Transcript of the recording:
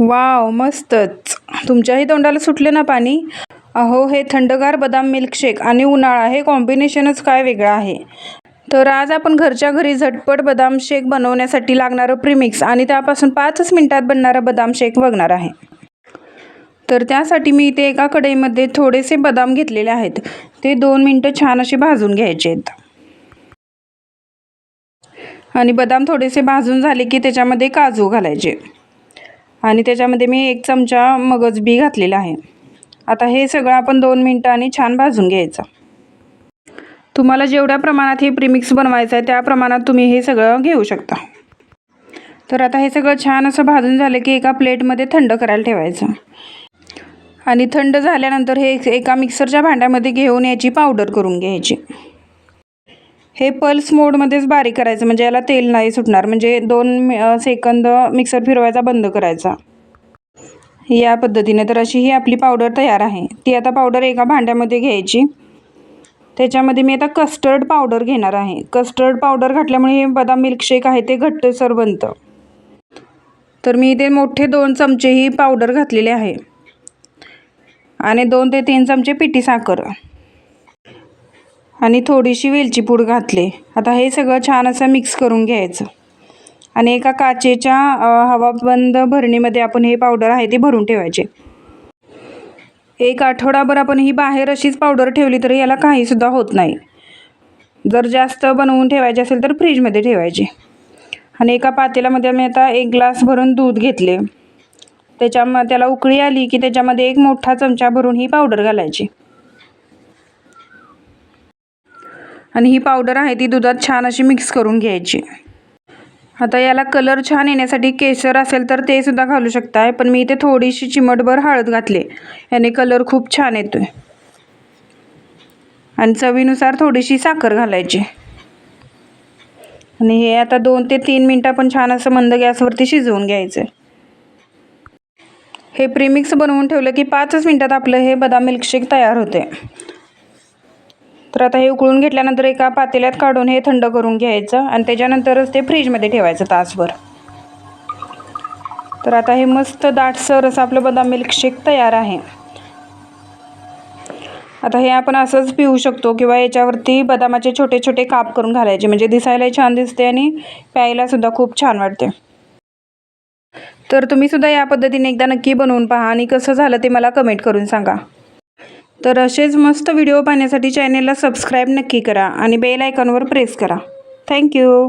Wow मस्तच. तुमच्याही तोंडाला सुटले ना पाणी? अहो हे थंडगार बदाम मिल्कशेक आणि उन्हाळा हे कॉम्बिनेशनच काय वेगळं आहे? तर आज आपण घरच्या घरी झटपट बदाम शेक बनवण्यासाठी लागणारं प्रीमिक्स आणि त्यापासून पाचच मिनटात बनणारा बदाम शेक बघणार आहे. तर त्यासाठी मी इथे एका कढईमध्ये थोडेसे बदाम घेतलेले आहेत. ते दोन मिनटं छान असे भाजून घ्यायचे आहेत. आणि बदाम थोडेसे भाजून झाले की त्याच्यामध्ये काजू घालायचे. आणि त्याच्यामध्ये मी एक चमचा मगज बी घातलेला आहे. आता हे सगळं आपण दोन मिनटांनी छान भाजून घ्यायचं. तुम्हाला जेवढ्या प्रमाणात हे प्रीमिक्स बनवायचं आहे त्या प्रमाणात तुम्ही हे सगळं घेऊ शकता. तर आता हे सगळं छान असं भाजून झालं की एका प्लेटमध्ये थंड करायला ठेवायचं. आणि थंड झाल्यानंतर हे एका मिक्सरच्या भांड्यामध्ये घेऊन याची पावडर करून घ्यायची. हे पल्स मोडमध्येच बारीक करायचं म्हणजे याला तेल नाही सुटणार. म्हणजे दोन सेकंद मिक्सर फिरवायचा बंद करायचा. या पद्धतीने. तर अशी ही आपली पावडर तयार आहे. ती आता पावडर एका भांड्यामध्ये घ्यायची. त्याच्यामध्ये मी आता कस्टर्ड पावडर घेणार आहे. कस्टर्ड पावडर घातल्यामुळे हे बदाम मिल्कशेक आहे ते घट्टसर बनतं. तर मी इथे मोठे दोन चमचे ही पावडर घातलेले आहे. आणि दोन ते तीन चमचे पिठी साखर. आणि थोडीशी वेलची पूड घातले. आता हे सगळं छान असं मिक्स करून घ्यायचं. आणि एका काचेच्या हवाबंद भरणीमध्ये आपण हे पावडर आहे ते भरून ठेवायचे. एक आठवडाभर आपण ही बाहेर अशीच पावडर ठेवली तरी याला काहीसुद्धा होत नाही. जर जास्त बनवून ठेवायचे असेल तर फ्रीजमध्ये ठेवायचे. आणि एका पातेल्यामध्ये मी आता एक ग्लास भरून दूध घेतले. त्याच्याम त्याला उकळी आली की त्याच्यामध्ये एक मोठा चमचा भरून ही पावडर घालायची. आणि ही पावडर आहे ती दुधात छान अशी मिक्स करून घ्यायची. आता याला कलर छान येण्यासाठी केसर असेल तर ते सुद्धा घालू शकताय पण मी इथे थोडीशी चिमटभर हळद घातली. याने कलर खूप छान येतोय. आणि चवीनुसार थोडीशी साखर घालायची. आणि हे आता दोन ते तीन मिनटं आपण छान असं मंद गॅसवरती शिजवून घ्यायचं हे प्रीमिक्स बनवून ठेवलं की पाचच मिनटात आपलं हे बदाम मिल्कशेक तयार होते तर आता हे उकळून घेतल्यानंतर एका पातेल्यात काढून हे थंड करून घ्यायचं आणि त्याच्यानंतरच ते फ्रीजमध्ये ठेवायचं तासभर. तर आता हे मस्त दाटसर असं आपलं बदाम मिल्कशेक तयार आहे. आता हे आपण असंच पिऊ शकतो किंवा याच्यावरती बदामाचे छोटे छोटे काप करून घालायचे म्हणजे दिसायलाही छान दिसते आणि प्यायलासुद्धा खूप छान वाटते. तर तुम्ही सुद्धा या पद्धतीने एकदा नक्की बनवून पहा आणि कसं झालं ते मला कमेंट करून सांगा. तर असेच मस्त व्हिडिओ पाहण्यासाठी चॅनेलला सबस्क्राईब नक्की करा आणि बेल आयकॉनवर प्रेस करा. थँक्यू